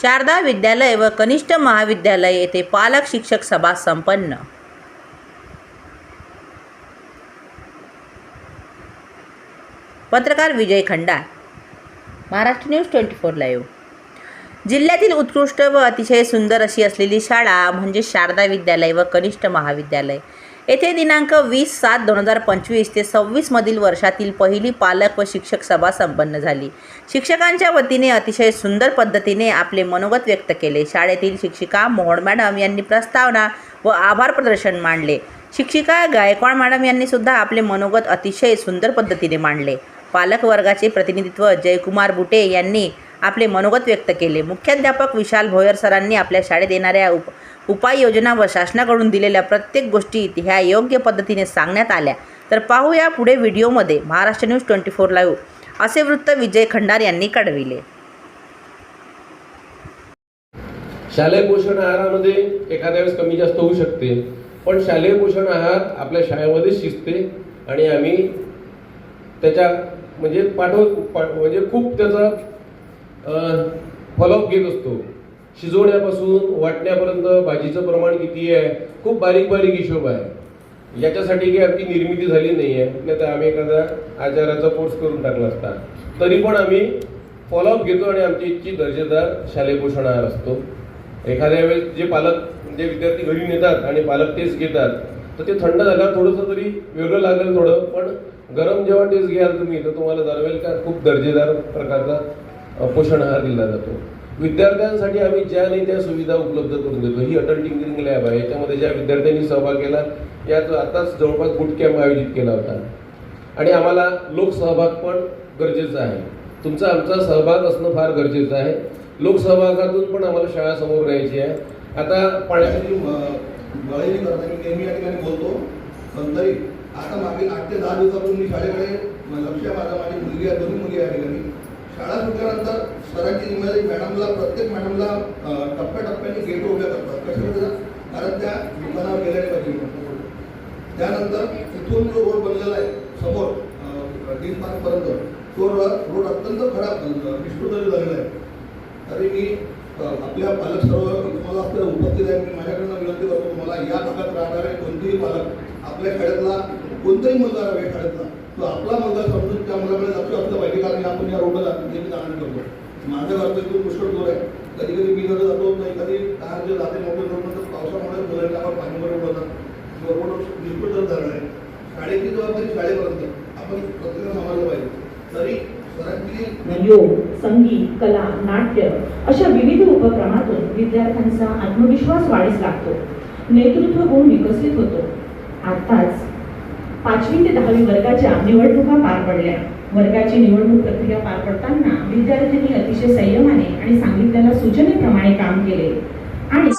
शारदा विद्यालय व कनिष्ठ महाविद्यालय येथे पालक शिक्षक सभा संपन्न. पत्रकार Vijay Khandar Maharashtra news twenty four live. जिल्ह्यातील उत्कृष्ट व अतिशय सुंदर अशी असलेली शाळा म्हणजे शारदा विद्यालय व कनिष्ठ महाविद्यालय. येथे दिनांक वीस सात दोन हजार पंचवीस ते सव्वीसमधील वर्षातील पहिली पालक व शिक्षक सभा संपन्न झाली. शिक्षकांच्या वतीने अतिशय सुंदर पद्धतीने आपले मनोगत व्यक्त केले. शाळेतील शिक्षिका मोहन मॅडम यांनी प्रस्तावना व आभार प्रदर्शन मांडले. शिक्षिका गायकवाड मॅडम यांनी सुद्धा आपले मनोगत अतिशय सुंदर पद्धतीने मांडले. पालकवर्गाचे प्रतिनिधित्व जयकुमार बुटे यांनी आपले मनोगत व्यक्त केले. मुख्याध्यापक विशाल भोयर सरांनी आपल्या शाळेत येणाऱ्या उप उपाययोजना व शासनाकडून दिलेल्या प्रत्येक गोष्टी ह्या योग्य पद्धतीने सांगण्यात आल्या. तर पाहूया पुढे व्हिडिओमध्ये Maharashtra news twenty four live. असे वृत्त विजय खंडार यांनी कळविले शालेय पोषण आहारामध्ये एखाद्या वेळेस कमी जास्त होऊ शकते. पण शालेय पोषण आहार आपल्या शाळेमध्ये शिजते आणि आम्ही त्याच्या म्हणजे पाठव म्हणजे खूप त्याचा फॉलोअप घेत असतो. शिजवण्यापासून वाटण्यापर्यंत भाजीचं प्रमाण किती आहे खूप बारीक बारीक हिशोब आहे. याच्यासाठी काही आमची निर्मिती झाली नाही आहे नाही तर आम्ही एखादा आचाराचा कोर्स करून टाकला असता. तरी पण आम्ही फॉलोअप घेतो आणि आमची इतकी दर्जेदार शालेय पोषण आहार असतो. एखाद्या वेळेस जे पालक जे विद्यार्थी घरी नेतात आणि पालक टेस्ट घेतात तर ते थंड झाल्यावर थोडंसं तरी वेगळं लागेल थोडं. पण गरम जेव्हा टेस्ट घ्याल तुम्ही तर तुम्हाला जाणवेल का खूप दर्जेदार प्रकारचा पोषण आहार दिला जातो. विद्यार्थ्यांसाठी आम्ही ज्या नाही त्या सुविधा उपलब्ध करून देतो. ही अटल टिंकरिंग लॅब आहे. याच्यामध्ये ज्या विद्यार्थ्यांनी सहभाग केला यात आताच जवळपास बुट कॅम्प आयोजित केला होता. आणि आम्हाला लोकसहभाग पण गरजेचा आहे. तुमचा आमचा सहभाग असणं फार गरजेचं आहे. लोकसहभागातून पण आम्हाला शाळा समोर न्यायची आहे. आता पाण्याची गळेली करता मी नेहमी या ठिकाणी बोलतो. पण तरी आता मागील आठ ते दहा दिवसापूर्वी मी शाळेकडे लक्ष माझ्या माझा माझी मुलगी आहे दोन्ही मुली आहे या ठिकाणी शाळा सुटल्यानंतर सरांची जिम्मेदारी मॅडमला प्रत्येक मॅडमला टप्प्याटप्प्याने गेट उभ्या करतात. कशामध्ये कारण त्या दुकानावर गेलेल्या पाहिजे. त्यानंतर तिथून जो रोड बनलेला आहे समोर डीन पार्कपर्यंत तो रोड अत्यंत खराब विस्तृत झालेला आहे. तरी मी आपल्या पालक सर्व तुम्हाला आपल्या उपस्थित आहे. मी माझ्याकडनं विनंती करतो तुम्हाला या भागात राहणारे कोणतेही पालक आपल्या खेड्यातला कोणताही मुलगा राहावे शाळेतला तो आपला मुलगा समजून त्या मुलाकडे लक्ष असलं पाहिजे कारण आपण या रोडला नेहमी जाणं करतो. माझं घर इथून पुष्कळ दूर आहे. कधी कधी मी जर जातो नाही कधी कार जे जाते मोठे रोड तर पावसामुळे मुलांना आपण पाणी बरोबर होतात बरोबर रोड बिलकुल जर झालं आहे शाळेची जबाबदारी शाळेपर्यंत. आपण प्रत्येकाला सांभाळलं पाहिजे. तरी योग संगीत कला नाट्य अशा विविध उपक्रमातून विद्यार्थ्यांचा आत्मविश्वास वाढीस लागतो. नेतृत्व गुण विकसित होतो. आताच पाचवी ते दहावी वर्गाच्या निवडणुका पार पडल्या. वर्गाची निवडणूक प्रक्रिया पार पडताना विद्यार्थ्यांनी अतिशय संयमाने आणि सांगितलेल्या सूचनेप्रमाणे काम केले. आणि